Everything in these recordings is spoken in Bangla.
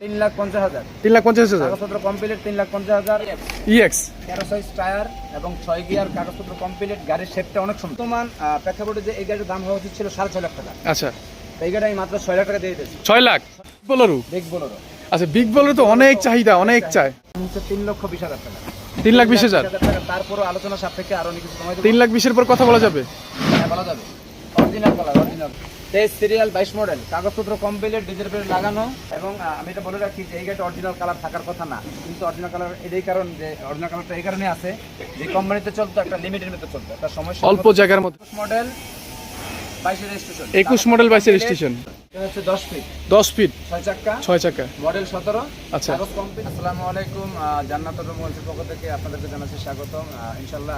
তিন লাখ পঞ্চাশ হাজার। তিন লাখ পঞ্চাশ হাজার। কাগজপত্র কমপ্লিট তিন লাখ পঞ্চাশ হাজার। ইএক্স তেরো সাইজ টায়ার এবং ছয় গিয়ার কাগজপত্র কমপ্লিট গাড়ির শেপটা অনেক আহ, প্রেক্ষাপটে যে এই গাড়ির দাম হওয়া উচিত ছিল সাড়ে ছয় লাখ টাকা। আচ্ছা। এই গাড়ি আমি মাত্র ছয় লাখ টাকা দিয়ে দিয়েছি। ছয় লাখ? বলারু বিগ বোলেরো আচ্ছা বিগ বলার তো অনেক চাহিদা অনেক চায় হচ্ছে তিন লক্ষ বিশ হাজার টাকা। তিন লাখ বিশ হাজার? টাকা তারপরও আলোচনা সাপেক্ষে আরও অনেক কিছু তিন লাখ বিশের পর কথা বলা যাবে? হ্যাঁ, বলা যাবে। অরিজিনাল কালার অরিজিনাল তেইশ সিরিয়াল বাইশ মডেল। কাগজপত্র কমপ্লিট ডিজেল পেট লাগানো। এবং আমি এটা বলে রাখি যে এই গাড়িটা অরিজিনাল কালার থাকার কথা না। কিন্তু অরিজিনাল কালার এই কারণ যে অরিজিনাল কালারটা এই কারণে আছে যে কোম্পানিতে চলতো একটা লিমিটের মধ্যে চলতো। একটা সময় অল্প জায়গার মধ্যে। মডেল বাইশের রেজিস্ট্রেশন একুশ মডেল বাইশের স্টেশন এটা হচ্ছে দশ ফিট দশ ফিট চাকা মডেল সতেরো। আচ্ছা। কাগজ কমপ্লিট আসসালামু আলাইকুম আহ, জান্নাত পক্ষ থেকে আপনাদেরকে জানাচ্ছি স্বাগতম।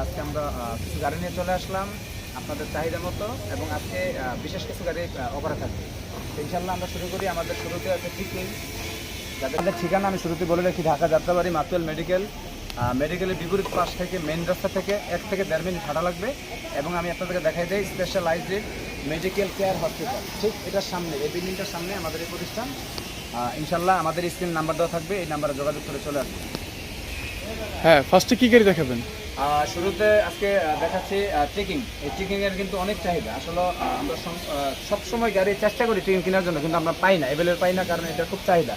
আজকে আমরা কিছু গাড়ি নিয়ে চলে আসলাম আপনাদের চাহিদা মতো এবং আজকে বিশেষ কিছু গাড়ি অফারে থাকবে। আমরা শুরু করি আমাদের শুরুতে আছে টিকিং যাদের ঠিকানা আমি শুরুতে বলে রাখি ঢাকা যাত্রাবাড়ি মাতুয়াল মেডিকেল। মেডিকেলের বিপরীত পাশ থেকে মেন রাস্তা থেকে এক থেকে দেড় মিনিট ভাড়া লাগবে। এবং আমি আপনাদেরকে দেখাই দিই স্পেশালাইজড মেডিকেল কেয়ার হসপিটাল। ঠিক এটার সামনে এই বিল্ডিংটার সামনে আমাদের এই প্রতিষ্ঠান। ইনশাল্লাহ আমাদের স্ক্রিন নাম্বার দেওয়া থাকবে এই নাম্বারে যোগাযোগ করে চলে আসবে হ্যাঁ ফার্স্টে কি গাড়ি দেখাবেন? শুরুতে আজকে দেখাচ্ছি ট্রেকিং এই ট্রেকিং এর কিন্তু অনেক চাহিদা। আসলে আমরা সবসময় গাড়ি চেষ্টা করি ট্রেকিং কেনার জন্য কিন্তু আমরা পাই না এভেলের পাই না কারণ এটা খুব চাহিদা।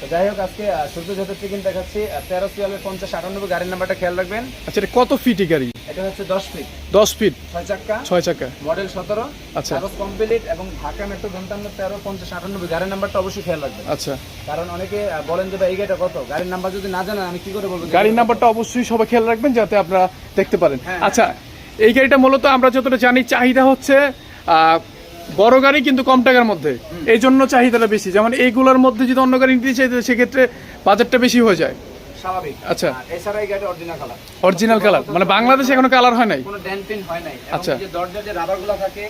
তো যাই হোক আজকে শুরুতে যেহেতু ট্রেকিং দেখাচ্ছি তেরো সিয়ালের পঞ্চাশ আটানব্বই গাড়ির নাম্বারটা খেয়াল রাখবেন। আচ্ছা এটা কত ফিট গাড়ি? এটা হচ্ছে দশ ফিট দশ ফিট চাকা মডেল সতেরো। আচ্ছা। কাগজ কমপ্লিট এবং ঢাকা মেট্রো ঘন্টান্ন গাড়ির নাম্বারটা অবশ্যই খেয়াল রাখবেন। আচ্ছা। কারণ অনেকে বলেন যে ভাই এই গাড়িটা কত? গাড়ির নাম্বার যদি না জানেন আমি কি করে বলব গাড়ির নাম্বারটা অবশ্যই সবাই খেয়াল রাখবেন যাতে আপনারা দেখতে পারেন। হ্যাঁ, আচ্ছা এই গাড়িটা মূলত আমরা যতটা জানি চাহিদা হচ্ছে বড় গাড়ি কিন্তু কম টাকার মধ্যে। এই জন্য চাহিদাটা বেশি। যেমন এইগুলোর মধ্যে যদি অন্য গাড়ি নিতে চাই সেক্ষেত্রে বাজেটটা বেশি হয়ে যায়। স্বাভাবিক। আচ্ছা। এছাড়া এই অরিজিনাল কালার অরিজিনাল কালার মানে বাংলাদেশে এখনও কালার হয় নাই? কোনো হয় নাই। আচ্ছা। যে দরজার যে রাবারগুলো থাকে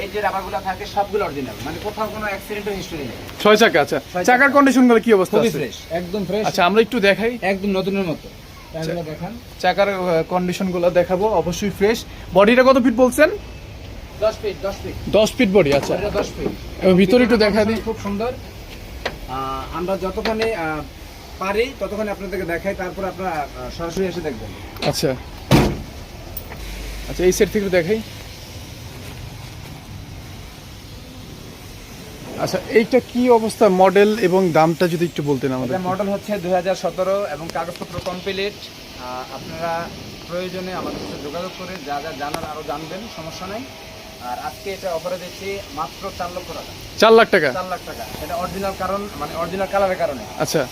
এই যে রাবারগুলো থাকে সবগুলো অরিজিনাল মানে কোথাও কোনো অ্যাক্সিডেন্টের হিস্টরি নেই। ছয় চাকা আচ্ছা। চাকার কন্ডিশনগুলো কি অবস্থা আছে? ফ্রেশ একদম ফ্রেশ আচ্ছা আমরা একটু দেখাই। একদম নতুনের মতো। দেখান। চাকার কন্ডিশনগুলো দেখাবো অবশ্যই ফ্রেশ বডিটা কত ফিট বলছেন? 10 ফিট 10 ফিট দশ ফিট বডি আচ্ছা। 10 ফিট ভিতরে একটু দেখা দিই। খুব সুন্দর। আমরা যতখানি পারি ততখানি আপনাদেরকে দেখাই তারপর আপনারা সরাসরি এসে দেখবেন। আচ্ছা। আচ্ছা এই সেট থেকে দেখাই। আচ্ছা এইটা কি অবস্থা মডেল এবং দামটা যদি একটু বলতেন আমাদের মডেল হচ্ছে দু হাজার সতেরো এবং কাগজপত্র কমপ্লিট আপনারা প্রয়োজনে আমাদের সাথে যোগাযোগ করে যা যা জানার আরও জানবেন সমস্যা নাই। আর আজকে এটা অফারে দিচ্ছি মাত্র চার লক্ষ টাকা। চার লাখ টাকা? চার লাখ টাকা। এটা অরিজিনাল কারণ মানে অরিজিনাল কালারের কারণে। আচ্ছা।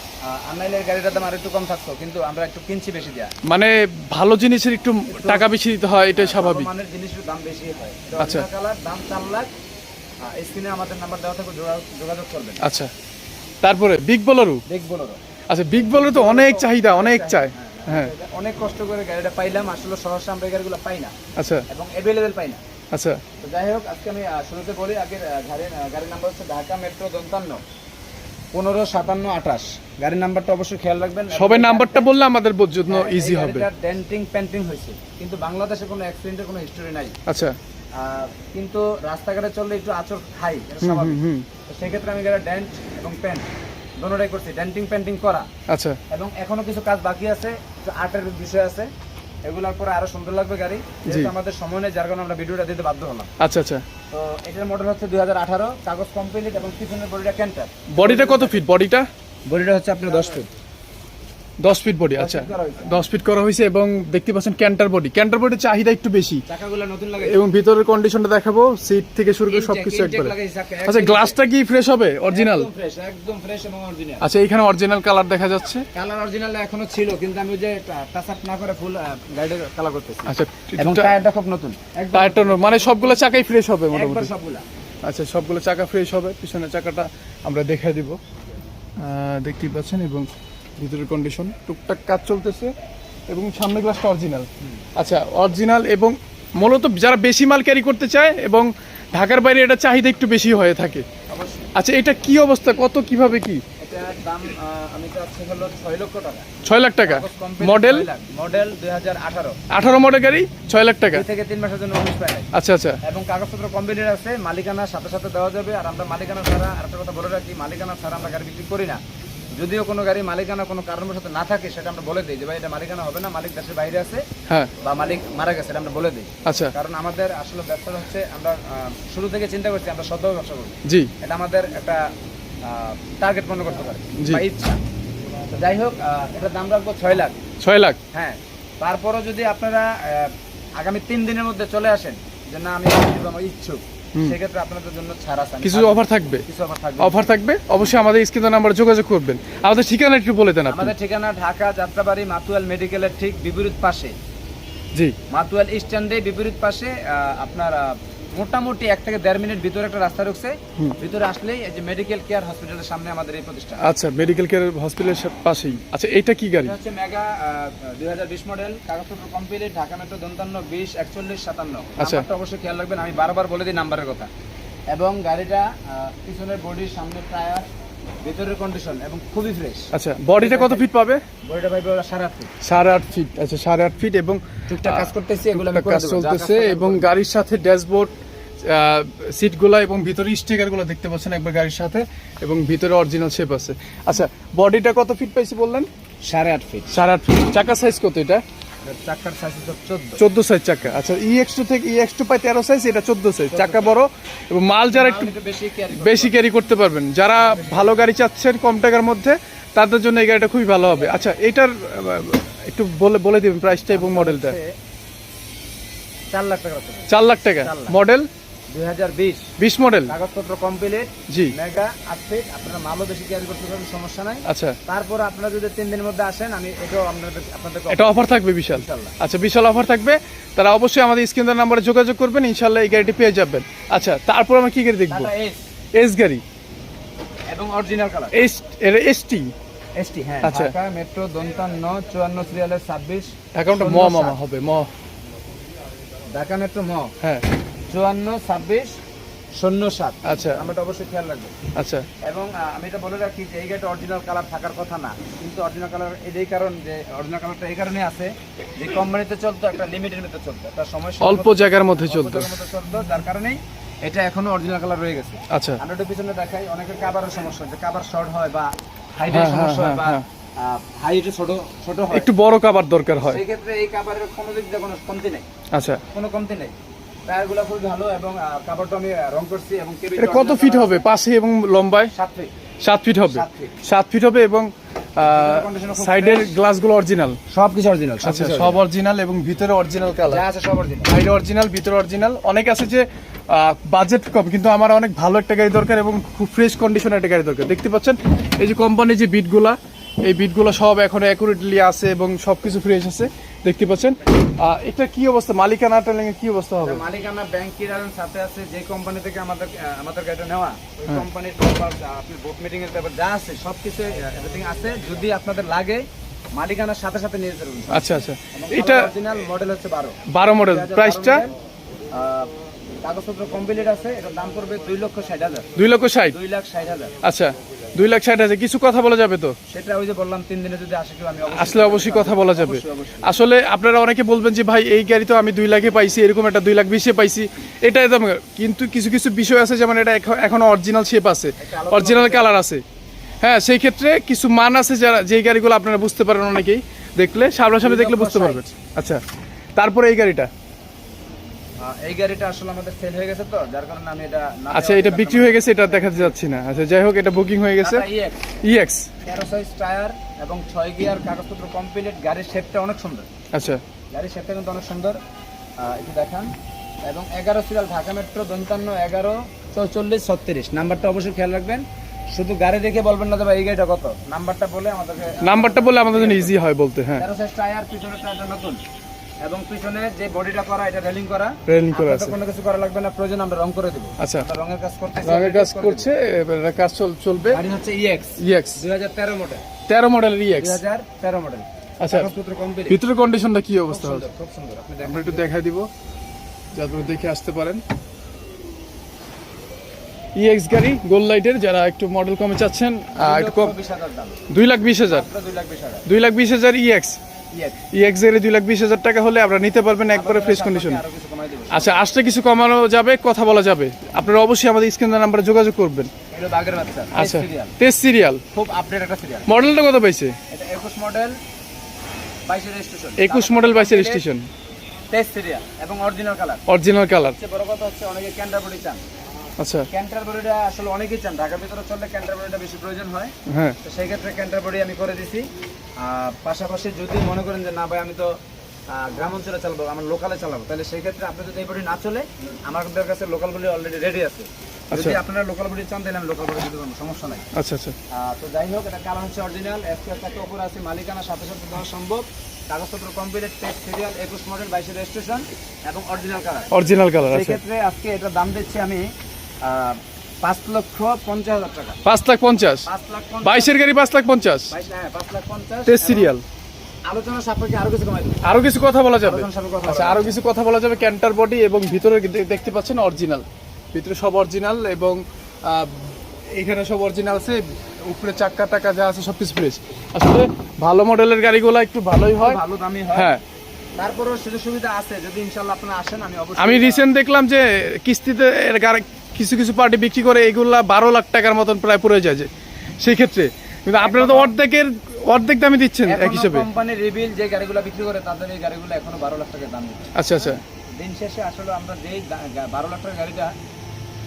আনলাইনের গাড়িটার দাম আর একটু কম থাকতো কিন্তু আমরা একটু কিনছি বেশি দেওয়া মানে ভালো জিনিসের একটু টাকা বেশি দিতে হয় এটাই স্বাভাবিক। মানের জিনিসের দাম বেশি হয়। আচ্ছা। কালার দাম চার লাখ। স্ক্রিনে আমাদের নাম্বার দেওয়া থাকবে যোগাযোগ করবেন। আচ্ছা। তারপরে বিগ বলারু দেখ বলো আচ্ছা বিগ বলারু তো অনেক চাহিদা অনেক চাই। হ্যাঁ অনেক কষ্ট করে গাড়িটা পাইলাম আসলে সহসা আমরা গাড়িগুলো পাই না। আচ্ছা। এবং অ্যাভেলেবেল পাই না। আচ্ছা। তো যাই হোক আজকে আমি শুরুতে বলি আগে গাড়ির গাড়ির নাম্বার হচ্ছে ঢাকা মেট্রো দন্তান্ন পনেরো সাতান্ন আঠাশ। গাড়ির নাম্বারটা অবশ্যই খেয়াল রাখবেন। সবাই নাম্বারটা বললে আমাদের জন্য ইজি হবে। ডেন্টিং পেন্টিং হয়েছে। কিন্তু বাংলাদেশে কোনো অ্যাক্সিডেন্টের কোনো হিস্টোরি নাই। আচ্ছা। কিন্তু রাস্তাঘাটে চললে একটু আচর খাই এটা স্বাভাবিক। তো সেক্ষেত্রে আমি গাড়ি ডেন্ট এবং পেন্ট দোনোটাই করছি। ডেন্টিং পেন্টিং করা। আচ্ছা। এবং এখনও কিছু কাজ বাকি আছে আর্টের বিষয় আছে। এগুলোর পরে আরও সুন্দর লাগবে গাড়ি। যেহেতু আমাদের সময় নেই যার কারণে আমরা ভিডিওটা দিতে বাধ্য হলাম। আচ্ছা আচ্ছা। তো এটার মডেল হচ্ছে দুই হাজার আঠারো কাগজ কমপ্লিট এবং পিছনের বডিটা ক্যান্টার বডিটা কত ফিট বডিটা বডিটা হচ্ছে আপনার দশ ফিট দশ ফিট বডি আচ্ছা। দশ ফিট করা হয়েছে। এবং দেখতে পাচ্ছেন ক্যান্টার বডি ক্যান্টার বডির চাহিদা একটু বেশি। চাকাগুলো নতুন লাগে এবং ভিতরের কন্ডিশনটা দেখাবো সিট থেকে শুরু করে সবকিছু একবারে। আচ্ছা গ্লাসটা কি ফ্রেশ হবে? অরিজিনাল একদম ফ্রেশ একদম ফ্রেশ এবং অরিজিনাল আচ্ছা এখানে অরিজিনাল কালার দেখা যাচ্ছে। কালার অরিজিনাল এখনও ছিল কিন্তু আমি যে টাচ আপ না করে ফুল গাড়ির কালার করতেছি। আচ্ছা এবং টায়ারটা খুব নতুন। একদম টায়ারটা মানে সবগুলো চাকাই ফ্রেশ হবে মোটামুটি। সবগুলা। আচ্ছা সবগুলো চাকা ফ্রেশ হবে। পিছনের চাকাটা আমরা দেখে দিব। দেখতেই পাচ্ছেন এবং ভিতরের কন্ডিশন টুকটাক কাজ চলতেছে এবং সামনে গ্লাসটা অরিজিনাল আচ্ছা অরিজিনাল এবং মূলত যারা বেশি মাল ক্যারি করতে চায় এবং ঢাকার বাইরে এটা চাহিদা একটু বেশি হয়ে থাকে। আচ্ছা এটা কি অবস্থা? কত কীভাবে কি? ছয় লাখ টাকা? মডেল মডেল দুই আঠারো। মডেল গাড়ি ছয় লাখ টাকা? থেকে তিন মাসের জন্য আচ্ছা আচ্ছা। এবং কাগজপত্র আছে মালিকানার সাথে সাথে দেওয়া যাবে আর আমরা মালিকানা ছাড়া আরেকটা কথা বলে রাখি মালিকানা ছাড়া আমরা গাড়ি বিক্রি করি না। যদিও কোনো গাড়ি মালিকানা কোনো কারণবশত না থাকে সেটা আমরা বলে দিই। যে ভাই এটা মালিকানা হবে না মালিক দেশের বাইরে আছে হ্যাঁ। বা মালিক মারা গেছে এটা আমরা বলে দিই। আচ্ছা। কারণ আমাদের আসলে ব্যবসাটা হচ্ছে আমরা শুরু থেকে চিন্তা করছি আমরা সদ্য ব্যবসা করি। জি। এটা আমাদের একটা টার্গেট মনে করতে পারি। বা ইচ্ছা। যাই হোক এটার দাম রাখব ছয় লাখ। ছয় লাখ? হ্যাঁ। তারপরও যদি আপনারা আগামী তিন দিনের মধ্যে চলে আসেন যে না আমি ইচ্ছুক সেক্ষেত্রে আপনাদের জন্য ছাড় আছে কিছু অফার থাকবে? কিছু অফার থাকবে। অফার থাকবে? অবশ্যই আমাদের স্ক্রিন নাম্বারে যোগাযোগ করবেন। আমাদের ঠিকানা একটু বলে দেন আমাদের ঠিকানা ঢাকা যাত্রাবাড়ি মাতুয়াল মেডিকেলের ঠিক বিপরীত পাশে। জি। মাতুয়াল স্ট্যান্ডে বিপরীত পাশে আপনার মোটামুটি এক থেকে দেড় মিনিট ভিতরে একটা রাস্তা ঢুকছে ভিতরে আসলেই এই যে মেডিকেল কেয়ার হসপিটালের সামনে আমাদের এই প্রতিষ্ঠান। আচ্ছা মেডিকেল কেয়ার হসপিটালের পাশেই। আচ্ছা এটা কি গাড়ি? এটা হচ্ছে মেগা দুই হাজার বিশ মডেল কাগজপত্র কমপ্লিট ঢাকা মেট্রো দন্তান্ন বিশ একচল্লিশ সাতান্ন। আচ্ছা। অবশ্যই খেয়াল রাখবেন আমি বারবার বলে দিই নাম্বারের কথা। এবং গাড়িটা পিছনের বডির সামনে টায়ার ভিতরের কন্ডিশন এবং খুবই ফ্রেশ আচ্ছা বডিটা কত ফিট পাবে? বডিটা পাইবে ওরা সারা ফুট সাড়ে আট ফিট আচ্ছা সাড়ে আট ফিট এবং টুকটাক কাজ করতেছি এগুলো কাজ। চলতেছে এবং গাড়ির সাথে ড্যাশবোর্ড সিটগুলো এবং ভিতরে স্টিকারগুলো দেখতে পাচ্ছেন একবার গাড়ির সাথে এবং ভিতরে অরিজিনাল শেপ আছে। আচ্ছা বডিটা কত ফিট পাইছি বললেন? সাড়ে আট ফিট সাড়ে আট ফিট চাকা সাইজ কত এটা? চাকার সাইজ চোদ্দ। সাইজ চাকা। আচ্ছা ই এক্স টু থেকে ই এক্স টু পাই তেরো সাইজ এটা চোদ্দ সাইজ চাকা বড় এবং মাল যারা একটু একটু বেশি ক্যারি বেশি ক্যারি করতে পারবেন। যারা ভালো গাড়ি চাচ্ছেন কম টাকার মধ্যে তাদের জন্য এই গাড়িটা খুবই ভালো হবে। আচ্ছা এটার একটু বলে বলে দিবেন প্রাইসটা এবং মডেলটা চার লাখ টাকা চার লাখ টাকা। মডেল দুই হাজার বিশ বিশ মডেল? কাগজপত্র কমপ্লিট জি। মেগা আট আপনারা মালও বেশি ক্যারি করতে পারবেন সমস্যা নাই। আচ্ছা। তারপর আপনারা যদি তিন দিনের মধ্যে আসেন আমি এটাও আপনাদের আপনাদেরকে এটা অফার থাকবে বিশাল। আচ্ছা বিশাল অফার থাকবে। তারা অবশ্যই আমাদের স্ক্রিনের নাম্বারে যোগাযোগ করবেন ইনশাল্লাহ এই গাড়িটি পেয়ে যাবেন। আচ্ছা তারপর আমরা কি গাড়ি দেখব? এস গাড়ি। এবং অরিজিনাল কালার এস এটা এস টি এসটি হ্যাঁ। ঢাকা মেট্রো দন্তান্ন চুয়ান্ন সিরিয়ালের ছাব্বিশ অ্যাকাউন্টটা ম মামা হবে ম। ঢাকা মেট্রো ম। হ্যাঁ। চুয়ান্ন ছাব্বিশ শূন্য সাত। আচ্ছা। আমরা অবশ্যই খেয়াল রাখব। আচ্ছা। এবং আমি এটা বলে রাখি যে এই গাড়িটা অরিজিনাল কালার থাকার কথা না। কিন্তু অরিজিনাল কালার এটাই কারণ যে অরিজিনাল কালারটা এই কারণে আছে যে কোম্পানিতে চলতো একটা লিমিটের মধ্যে চলতো। একটা সময় অল্প জায়গার মধ্যে চলতো। চলতো যার কারণেই এটা এখনও অরিজিনাল কালার রয়ে গেছে। আচ্ছা। আমরা একটু পিছনে দেখাই অনেকের কাবারের সমস্যা যে কাবার শর্ট হয় বা হাইটের হ্যাঁ, হ্যাঁ, সমস্যা হয় বা হ্যাঁ, ছোট ছোট হয়। একটু বড় কাবার দরকার হয়। সেই ক্ষেত্রে এই কাবারের কোনো দিক দিয়ে কোনো কমতি নেই। আচ্ছা। কোনো কমতি নেই। টায়ারগুলো খুবই ভালো এবং কাপড়টা আমি রং করছি এবং কত ফিট হবে? পাশে এবং লম্বায়? সাত ফিট। সাত ফিট হবে? সাত ফিট। হবে এবং সাইডের গ্লাসগুলো অরিজিনাল সব কিছু অরিজিনাল আচ্ছা সব অরিজিনাল এবং ভিতরে অরিজিনাল কালার আছে সব অরিজিনাল সাইড অরিজিনাল ভিতরে অরিজিনাল অনেক আছে যে বাজেট কম কিন্তু আমার অনেক ভালো একটা গাড়ি দরকার এবং খুব ফ্রেশ কন্ডিশনের একটা গাড়ি দরকার। দেখতে পাচ্ছেন? এই যে কোম্পানির যে বিটগুলা এই বিটগুলো সব এখন অ্যাকুরেটলি আছে এবং সবকিছু ফ্রেশ আছে। দেখতে পাচ্ছেন। এটা কি অবস্থা? মালিকানা কি অবস্থা হবে? মালিকানা ব্যাংক সাথে আছে যে কোম্পানি থেকে আমাদের আমাদের গাড়িটা নেওয়া। ওই কোম্পানির আপনি বোর্ড মিটিং এর ব্যাপার যা আছে সব কিছু এভরিথিং আছে। যদি আপনাদের লাগে মালিকানার সাথে সাথে নিয়ে যেতে পারবেন। আচ্ছা আচ্ছা। এটা অরিজিনাল মডেল হচ্ছে বারো। বারো মডেল প্রাইসটা কাগজপত্র কমপ্লিট আছে এটার দাম পড়বে দুই লক্ষ ষাট হাজার। দুই লক্ষ ষাট? দুই লাখ ষাট হাজার। আচ্ছা। দুই লাখ ষাট আছে কিছু কথা বলা যাবে তো? সেটা ওই যে বললাম তিন দিনে যদি আসে আমি আসলে অবশ্যই কথা বলা যাবে। আসলে আপনারা অনেকে বলবেন যে ভাই এই গাড়ি তো আমি দুই লাখে পাইছি এরকম একটা দুই লাখ বিশে পাইছি। এটা একদম কিন্তু কিছু কিছু বিষয় আছে যেমন এটা এখ- এখনও অরিজিনাল শেপ আছে। অরিজিনাল কালার আছে। হ্যাঁ সেই ক্ষেত্রে কিছু মান আছে যারা যেই গাড়িগুলো আপনারা বুঝতে পারেন অনেকেই। দেখলে সামনাসামনি দেখলে বুঝতে পারবেন। আচ্ছা তারপরে এই গাড়িটা। এই গাড়িটা আসলে আমাদের সেল হয়ে গেছে তো যার কারণে আমি এটা আচ্ছা এটা বিক্রি হয়ে গেছে এটা দেখাতে যাচ্ছি না। আচ্ছা যাই হোক এটা বুকিং হয়ে গেছে। ইএক্স ইএক্স তেরো সাইজ টায়ার এবং ছয় গিয়ার কাগজপত্র কমপ্লিট গাড়ির শেপটা অনেক সুন্দর। আচ্ছা। গাড়ির শেপটা কিন্তু অনেক সুন্দর। একটু দেখান। এবং এগারো সিরিয়াল ঢাকা মেট্রো দন্তান্ন এগারো চৌচল্লিশ ছত্রিশ। নাম্বারটা অবশ্যই খেয়াল রাখবেন। শুধু গাড়ি দেখে বলবেন না যে ভাই এই গাড়িটা কত? নাম্বারটা বলে আমাদেরকে নাম্বারটা বলে আমাদের জন্য ইজি হয় বলতে হ্যাঁ। তেরো সাইজ টায়ার পিছনের টায়ারটা নতুন। এবং পিছনে যে বডিটা করা এটা রেলিং করা। রেলিং করা আছে। কোনো কিছু করা লাগবে না প্রয়োজন আমরা রং করে দেবো। আচ্ছা। রঙের কাজ করতে রঙের কাজ করছে এবার কাজ চল- চলবে। গাড়ি হচ্ছে ইএক্স ইএক্স দুই হাজার তেরো মডেল তেরো মডেল দুই ইএক্স হাজার তেরো মডেল আচ্ছা ভিতরের কন্ডিশনটা কি অবস্থা? হবে খুব সুন্দর। আমরা একটু দেখাই দিব যাতে দেখে আসতে পারেন। ইএক্স গাড়ি গোল লাইটের যারা একটু মডেল কমে চাচ্ছেন একটু কম দুই লাখ বিশ হাজার। দুই লাখ বিশ হাজার। ইএক্স ইয়েস ইএক্স এর দুই লাখ বিশ হাজার টাকা হলে আপনারা নিতে পারবেন একবারে ফ্রেশ কন্ডিশন আচ্ছা আসলে কিছু কমানো যাবে কথা বলা যাবে। আপনারা অবশ্যই আমাদের স্ক্রিনের নাম্বারে যোগাযোগ করবেন। আচ্ছা টেস্ট সিরিয়াল খুব আপডেট একটা সিরিয়াল মডেলটা কত পাইছে? একুশ মডেল বাইশের রেজিস্ট্রেশন একুশ মডেল বাইশের স্টেশন টেস্ট সিরিয়াল এবং অরিজিনাল কালার অরিজিনাল কালার বড় কথা হচ্ছে অনেকে ক্যান্টারবরি চান। আচ্ছা। ক্যান্টারবরিটা আসলে অনেকেই চান ঢাকার ভিতরে চললে ক্যান্টারবরিটা বেশি প্রয়োজন হয়। হ্যাঁ। তো সেই ক্ষেত্রে ক্যান্টারবরি আমি করে দিছি। পাশাপাশি যদি মনে করেন যে না ভাই আমি তো গ্রাম অঞ্চলে চালাবো আমার লোকালে চালাবো তাহলে সেই ক্ষেত্রে আপনি যদি এই বডি না চলে আমাদের কাছে লোকাল বডি অলরেডি রেডি আছে যদি আচ্ছা। আপনারা লোকাল বডি চান তাহলে আমি লোকাল বডি দিতে পারব সমস্যা নাই। আচ্ছা আচ্ছা। তো যাই হোক এটা কালার হচ্ছে অরিজিনাল এফপিআর থাকে ওপর আছে মালিকানা সাথে সাথে দেওয়া সম্ভব। কাগজপত্র কমপ্লিট টেস্ট সিরিয়াল একুশ মডেল বাইশের রেজিস্ট্রেশন এবং অরিজিনাল কালার অরিজিনাল কালার সেই ক্ষেত্রে আজকে এটার দাম দিচ্ছি আমি পাঁচ লক্ষ পঞ্চাশ হাজার টাকা। পাঁচ লাখ পঞ্চাশ? বাইশের গাড়ি পাঁচ লাখ পঞ্চাশ? হ্যাঁ টেস্ট সিরিয়াল। আরও কিছু কমাই দেবো আরও কিছু কথা বলা যাবে? কথা আচ্ছা আরও কিছু কথা বলা যাবে? ক্যান্টার বডি এবং ভিতরে দেখতে পাচ্ছেন অরিজিনাল ভিতরে সব অরিজিনাল এবং এখানে সব অরিজিনাল আছে। উপরে চাক্কা টাকা যা আছে সব কিছু ফ্রেশ আসলে ভালো মডেলের গাড়িগুলো একটু ভালোই হয়। ভালো দামি হয়। হ্যাঁ। তারপরেও সুযোগ সুবিধা আছে। যদি ইনশাল্লাহ আপনারা আসেন আমি অবশ্যই আমি রিসেন্ট দেখলাম যে কিস্তিতে এর গাড়ি- কিছু কিছু পার্টি বিক্রি করে এগুলা বারো লাখ টাকার মতন প্রায় পড়ে যায় যে। সেই ক্ষেত্রে কিন্তু আপনারা তো অর্ধেকের অর্ধেক দামে দিচ্ছেন এক হিসেবে। কোম্পানির রিবিল যে গাড়িগুলো বিক্রি করে তাদের এই গাড়িগুলো এখনও বারো লাখ টাকা দাম আচ্ছা আচ্ছা। দিন শেষে আসলে আমরা যেই বারো লাখ টাকা গাড়িটা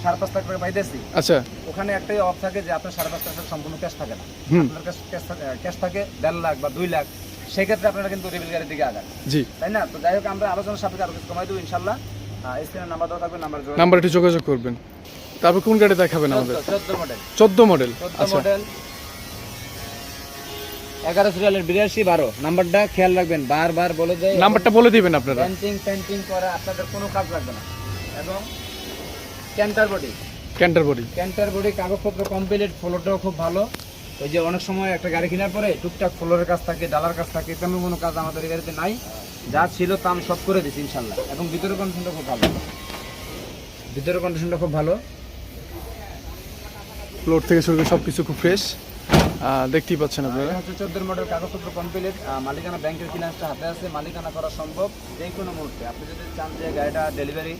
সাড়ে পাঁচ লাখ টাকা পাইতেছি আচ্ছা। ওখানে একটাই অফ থাকে যে আপনার সাড়ে পাঁচ লাখ টাকা সম্পূর্ণ ক্যাশ থাকে না। আপনার ক্যাশ থাকে দেড় লাখ বা দুই লাখ। সেক্ষেত্রে আপনারা কিন্তু রিবিল গাড়ির দিকে আগান। জি। তাই না? তো যাই হোক আমরা আলোচনা সাপেক্ষে আরও কিছু কমাই দেবো ইনশাল্লাহ। নাম্বার নাম্বার একটু যোগাযোগ করবেন। তারপর কোন গাড়ি দেখাবেন আমাদের? চোদ্দ মডেল আচ্ছা। এগারো সিরিয়ালের বিরাশি বারো। নাম্বারটা খেয়াল রাখবেন বারবার বলে দেয় নাম্বারটা বলে দিবেন আপনারা। পেন্টিং পেন্টিং করা আপনাদের কোনো কাজ লাগবে না। এবং canter body canter body canter body কাগজপত্র কমপ্লিট ফ্লোরটাও খুব ভালো। ওই যে অনেক সময় একটা গাড়ি কেনার পরে টুকটাক ফ্লোরের কাজ থাকে ডালার কাজ থাকে তেমন কোনো কাজ আমাদের এই গাড়িতে নাই। যা ছিল তা আমি সব করে দিচ্ছি ইনশাল্লাহ। এবং ভিতরের কন্ডিশনটা খুব ভালো। ভিতরের কন্ডিশনটা খুব ভালো। ফ্লোর থেকে শুরু করে সব কিছু খুব ফ্রেশ দেখতেই পাচ্ছেন আপনারা। হচ্ছে চোদ্দ মডেল কাগজপত্র কমপ্লিট মালিকানা ব্যাংকের ফিনান্সটা হাতে আছে। মালিকানা করা সম্ভব যে কোনো মুহূর্তে। আপনি যদি চান যে গাড়িটা ডেলিভারি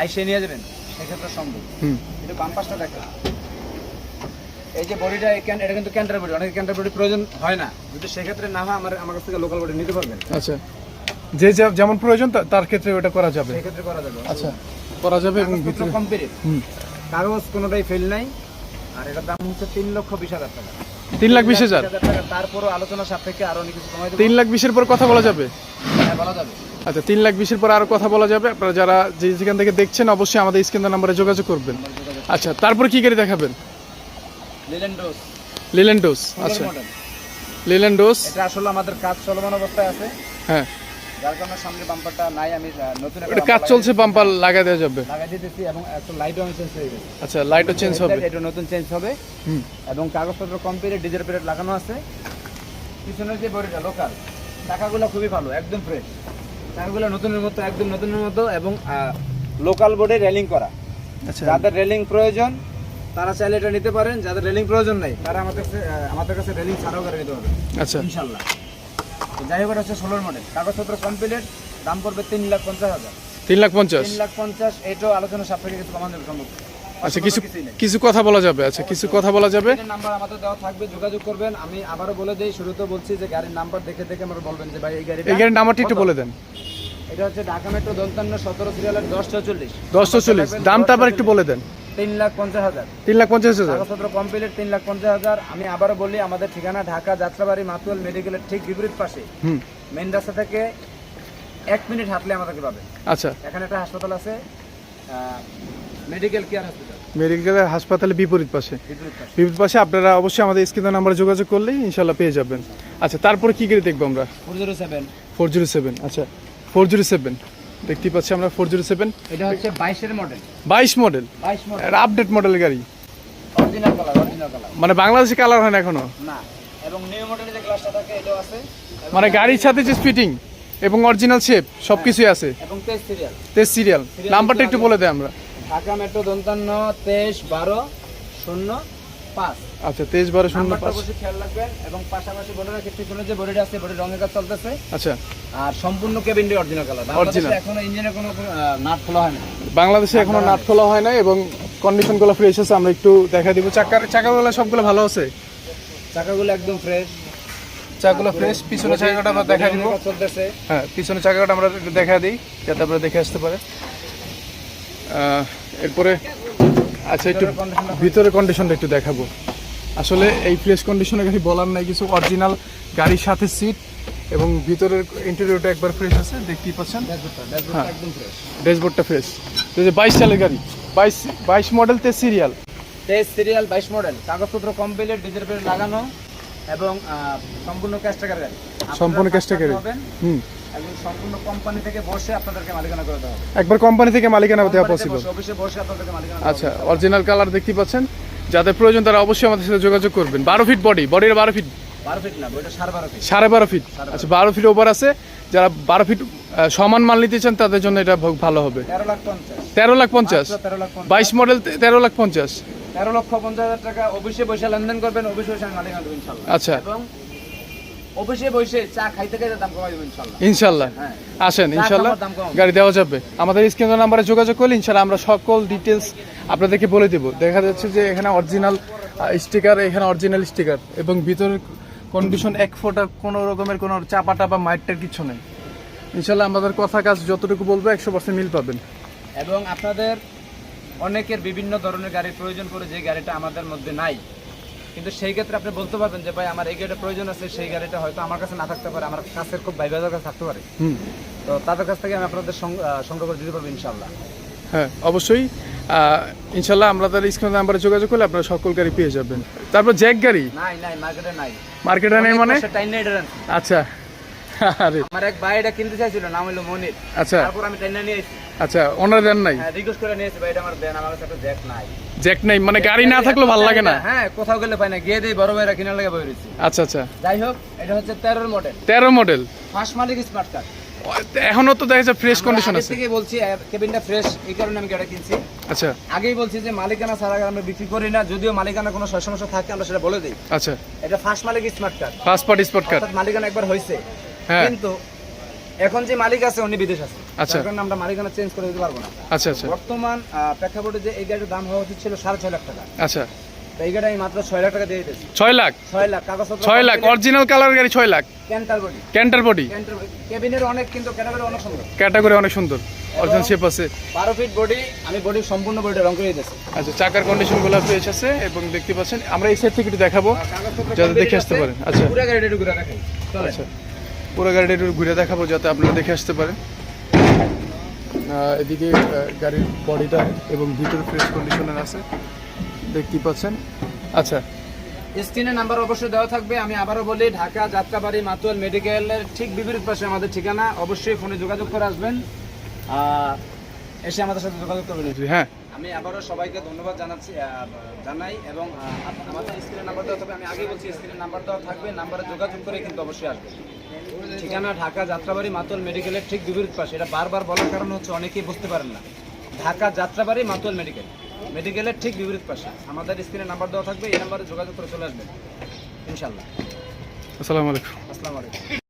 আইসে নিয়ে যাবেন সেক্ষেত্রে সম্ভব। হুম। কিন্তু বাম পাশটা দেখেন। এই যে বডিটা এটা কিন্তু ক্যান্টার বডি অনেক ক্যান্টার বডি প্রয়োজন হয় না। যদি সেক্ষেত্রে না হয় আমার আমার কাছ থেকে লোকাল বডি নিতে পারবেন। আচ্ছা। যে যেমন প্রয়োজন তার ক্ষেত্রে ওটা করা যাবে। সেক্ষেত্রে করা যাবে। আচ্ছা। করা যাবে এবং ভিতরে কমপ্লিট কাগজ কোনোটাই ফেল নাই। আর এটার দাম হচ্ছে তিন লক্ষ বিশ হাজার টাকা। তিন লাখ বিশ হাজার? টাকা। তারপরও আলোচনা সাপেক্ষে আরও অনেক কিছু কমাই তিন লাখ বিশের পর কথা বলা যাবে? হ্যাঁ, বলা যাবে। আচ্ছা তিন লাখ বিশের পর আরও কথা বলা যাবে। আপনারা যারা যে যেখান থেকে দেখছেন অবশ্যই আমাদের স্ক্রিন নাম্বারে যোগাযোগ করবেন। আচ্ছা তারপর কি গাড়ি দেখাবেন? লিলেন ডোজ লিলেন্ডোস আচ্ছা। লিলেন্ডোস। এটা আসলে আমাদের কাজ চলমান অবস্থায় আছে। হ্যাঁ। যার কারণে সামনে বাম্পারটা নাই আমি নতুন একটা কাজ চলছে বাম্পার লাগা দেওয়া যাবে। লাগাই দিতেছি এবং একটা লাইটও আমি চেঞ্জ হয়ে গেছে। আচ্ছা লাইটও চেঞ্জ হবে। এটা নতুন চেঞ্জ হবে। হুম। এবং কাগজপত্র কমপ্লিট ডিজেল প্লেট লাগানো আছে। পিছনের যে বডিটা লোকাল টাকাগুলো খুবই ভালো একদম ফ্রেশ টাকাগুলো নতুনের মতো একদম নতুনের মতো এবং লোকাল বোর্ডে রেলিং করা। আচ্ছা। যাদের রেলিং প্রয়োজন তারা চাইলে এটা নিতে পারেন যাদের রেলিং প্রয়োজন নেই তারা আমাদের কাছে আমাদের কাছে রেলিং ছাড়াও করে নিতে পারবে। আচ্ছা। ইনশাল্লাহ যাই হোক এটা হচ্ছে ষোলোর মডেল কাগজপত্র কমপ্লিট দাম পড়বে তিন লাখ পঞ্চাশ হাজার। তিন লাখ পঞ্চাশ? তিন লাখ পঞ্চাশ এটাও আলোচনা সাপেক্ষে কিছু কমান সম্ভব। আচ্ছা কিছু। কিছু কথা বলা যাবে আচ্ছা কিছু কথা বলা যাবে? নাম্বার আমাদের দেওয়া থাকবে যোগাযোগ করবেন। আমি আবারও বলে দেই শুরুতে বলছি যে গাড়ির নাম্বার দেখে দেখে আমরা বলবেন যে ভাই এই গাড়ি এই গাড়ির নাম্বারটি একটু বলে দেন। এটা হচ্ছে ঢাকা মেট্রো দন্তান্ন সতেরো সিরিয়ালের দশ চল্লিশ দশ চল্লিশ দামটা আবার একটু বলে দেন। তিন লাখ পঞ্চাশ হাজার। তিন লাখ পঞ্চাশ হাজার। কাগজপত্র কমপ্লিট তিন লাখ পঞ্চাশ হাজার। আমি আবারও বলি আমাদের ঠিকানা ঢাকা যাত্রাবাড়ি মাতুয়াল মেডিকেলের ঠিক বিপরীত পাশে। মেন রাস্তা থেকে এক মিনিট হাঁটলে আমাদেরকে পাবে আচ্ছা। এখানে একটা হাসপাতাল আছে মেডিকেল কেয়ার হসপিটাল মেডিকেল হাসপাতালে বিপরীত পাশে। বিপরীত পাশে। আপনারা অবশ্যই আমাদের স্ক্রিনের নাম্বারে যোগাযোগ করলেই ইনশাল্লাহ পেয়ে যাবেন। আচ্ছা তারপরে কি গাড়ি দেখব আমরা? Four zero seven. Four zero seven আচ্ছা। Four zero seven. দেখতেই পাচ্ছি আমরা ফোর জিরো সেভেন। এটা হচ্ছে বাইশের মডেল বাইশ মডেল বাইশ মডেল আপডেট মডেলের গাড়ি। অরিজিনাল কালার অরিজিনাল কালার মানে বাংলাদেশে কালার হয় না এখনও? না এবং নিউ মডেলের যে গ্লাসটা থাকে এটাও আছে। মানে গাড়ির সাথে যে ফিটিং এবং অরিজিনাল শেপ সব কিছুই আছে। এবং তেজ সিরিয়াল তেজ সিরিয়াল নাম্বারটা একটু বলে দেয় আমরা। ঢাকা মেট্রো দন্তান্ন তেইশ বারো শূন্য পাঁচ। আচ্ছা তেইশ বারো শূন্য অবশ্যই খেয়াল রাখবেন এবং পাশাপাশি বলে রাখি পিছনে যে বডিটা আছে বডির রঙের কাজ চলতেছে। আচ্ছা। আর সম্পূর্ণ কেবিনটি অরিজিনাল কালার. অরিজিনাল এখনও ইঞ্জিনে কোনো নাট খোলা হয় না বাংলাদেশে এখনও নাট খোলা হয় না এবং কন্ডিশনগুলো ফ্রেশ আছে আমরা একটু দেখা দিব। চাকার চাকাগুলো সবগুলো ভালো আছে? চাকাগুলো একদম ফ্রেশ চাকাগুলো ফ্রেশ পিছনে চাকাটা আমরা দেখা দিব। চলতেছে। হ্যাঁ পিছনে চাকাটা আমরা একটু দেখা দিই যাতে আপনারা দেখে আসতে পারে এরপরে আচ্ছা একটু ভিতরে কন্ডিশনটা একটু দেখাবো। আসলে এই ফ্রেশ কন্ডিশনে গাড়ি বলার নাই কিছু অরিজিনাল গাড়ির সাথে সিট এবং ভিতরের ইন্টেরিয়রটা একবার ফ্রেশ আছে দেখতেই পাচ্ছেন। ড্যাশবোর্ডটা হ্যাঁ। ফ্রেশ ড্যাশবোর্ডটা ফ্রেশ তো যে বাইশ সালের গাড়ি বাইশ বাইশ মডেল তে সিরিয়াল তেইশ সিরিয়াল বাইশ মডেল কাগজপত্র কমপ্লিট ডিজেল প্লেট লাগানো এবং সম্পূর্ণ ক্যাশ টাকার গাড়ি। সম্পূর্ণ cash টাকার। হুম। সম্পূর্ণ কোম্পানি থেকে বসে আপনাদেরকে মালিকানা করে দেওয়া হবে। একবার কোম্পানি থেকে মালিকানা দেওয়া পসিবল অফিসে বসে আপনাদেরকে মালিকানা আচ্ছা অরিজিনাল কালার দেখতেই পাচ্ছেন। যাদের প্রয়োজন তারা অবশ্যই আমাদের সাথে যোগাযোগ করবেন। বারো ফিট বডি বডির বারো ফিট সাড়ে বারো ফিট আচ্ছা বারো ফিট ওভার আছে। যারা বারো ফিট সমান মাল নিতে চান তাদের জন্য এটা ভালো হবে। তেরো লাখ পঞ্চাশ। পঞ্চাশ? বাইশ মডেল তেরো লাখ পঞ্চাশ? তেরো লক্ষ পঞ্চাশ হাজার টাকা অবশ্যই বসে লেনদেন করবেন অবশ্যই বসে আচ্ছা। এবং অফিসে বসে চা খাইতে খাইতে দাম কমাই দেবো ইনশাল্লাহ। হ্যাঁ। আসেন গাড়ি দেওয়া যাবে। আমাদের স্ক্রিন নাম্বারে যোগাযোগ করলে ইনশাল্লাহ আমরা সকল ডিটেলস আপনাদেরকে বলে দেবো। দেখা যাচ্ছে যে এখানে অরিজিনাল স্টিকার এখানে অরিজিনাল স্টিকার এবং ভিতরের কন্ডিশন এক ফোটা কোনো রকমের কোনো চাপা টাপা মাইটটার কিছু নেই। ইনশাল্লাহ আমাদের কথা কাজ যতটুকু বলব একশো পার্সেন্ট মিল পাবেন। এবং আপনাদের অনেকের বিভিন্ন ধরনের গাড়ির প্রয়োজন পড়ে যে গাড়িটা আমাদের মধ্যে নাই। কিন্তু সেই ক্ষেত্রে আপনি বলতে পারবেন যে ভাই আমার এই গাড়িটা প্রয়োজন আছে সেই গাড়িটা হয়তো আমার কাছে না থাকতে পারে আমার কাছের খুব ভাই ভাইদের কাছে থাকতে পারে। হুম। তো তাদের কাছ থেকে আমি আপনাদের সংগ্রহ করে দিতে পারব ইনশাল্লাহ হ্যাঁ অবশ্যই। ইনশাল্লাহ আমরা তার স্ক্রিন নাম্বারে যোগাযোগ করলে আপনারা সকল গাড়ি পেয়ে যাবেন। তারপর জ্যাক গাড়ি? নাই নাই মার্কেটে নাই। মার্কেটে নাই মানে? আচ্ছা। আরে। আমার এক ভাই এটা কিনতে চাইছিল নাম হলো মনির। আচ্ছা। তারপর আমি টাইনা নিয়ে এসেছি আচ্ছা ওনার দেন নাই? হ্যাঁ রিকোয়েস্ট করে নিয়েছি ভাই এটা আমার দেন আমার কাছে একটা জ্যাক নাই। জ্যাক নেই মানে গাড়ি না থাকলেও ভালো লাগে না? হ্যাঁ কোথাও গেলে পাই না গিয়ে দিই বড় ভাইরা কিনার লাগে বই রয়েছি আচ্ছা আচ্ছা। যাই হোক এটা হচ্ছে তেরোর মডেল তেরো মডেল ফার্স্ট মালিক স্মার্ট কার্ড এখনও তো দেখা যাচ্ছে ফ্রেশ কন্ডিশন আছে। থেকে বলছি কেবিনটা ফ্রেশ এই কারণে আমি গাড়ি কিনছি। আচ্ছা। আগেই বলছি যে মালিকানা ছাড়া আমরা বিক্রি করি না যদিও মালিকানা কোনো সমস্যা থাকে আমরা সেটা বলে দিই। আচ্ছা। এটা ফার্স্ট মালিক smart card first party spot কার মালিকানা একবার হ্যাঁ কিন্তু এখন যে মালিক আছে উনি বিদেশ আছে। আচ্ছা। কারণে আমরা মালিকানা চেঞ্জ করে দিতে পারব না। আচ্ছা আচ্ছা। বর্তমান প্রেক্ষাপটে যে এই গাড়ির দাম হওয়া উচিত ছিল সাড়ে ছয় লাখ টাকা। আচ্ছা। এই গাড়ি আমি মাত্র ছয় লাখ টাকা দিয়ে ছয় লাখ? ছয় লাখ কাগজ ছয় লাখ। অরিজিনাল কালার গাড়ি ছয় lakh. Canter body canter body কেবিনের অনেক কিন্তু ক্যাটাগরি অনেক সুন্দর। ক্যাটাগরি অনেক সুন্দর। অরিজিনাল শেপ আছে। বারো ফিট বডি আমি বডির সম্পূর্ণ রং করে আচ্ছা চাকার ফ্রেশ আছে এবং দেখতে পাচ্ছেন আমরা এই সাইড থেকে একটু দেখাবো যাতে দেখে আসতে। পারেন। আচ্ছা। পুরো গাড়িটা একটু ঘুরে দেখাই। আচ্ছা। পুরো গাড়িটা একটু ঘুরে দেখাবো যাতে আপনারা দেখে আসতে পারেন। এদিকে গাড়ির বডিটা এবং ভিতরে ফ্রেশ কন্ডিশনের আছে। দেখতেই পাচ্ছেন। আচ্ছা। স্ক্রিনে নাম্বার অবশ্যই দেওয়া থাকবে। আমি আবারও বলি ঢাকা যাত্রাবাড়ি মাতুয়াল মেডিকেলের ঠিক বিপরীত পাশে আমাদের ঠিকানা। অবশ্যই ফোনে যোগাযোগ করে আসবেন। এসে আমাদের সাথে যোগাযোগ করবেন। হ্যাঁ। আমি আবারও সবাইকে ধন্যবাদ জানাচ্ছি জানাই এবং আমাদের স্ক্রিনের নাম্বার দেওয়া থাকবে। আমি আগে বলছি স্ক্রিনের নাম্বার দেওয়া থাকবে নাম্বারে যোগাযোগ করে কিন্তু অবশ্যই আসবে। ঠিকানা ঢাকা যাত্রাবাড়ি মাতুয়াল মেডিকেলের ঠিক বিপরীত পাশে। এটা বারবার বলার কারণ হচ্ছে অনেকেই বুঝতে পারেন না। ঢাকা যাত্রাবাড়ি মাতুয়াল মেডিকেল। মেডিকেলের ঠিক বিপরীত পাশে। আমাদের স্ক্রিনের নাম্বার দেওয়া থাকবে এই নাম্বারে যোগাযোগ করে চলে আসবেন। ইনশাল্লাহ আসসালামু আলাইকুম। আসসালামু আলাইকুম।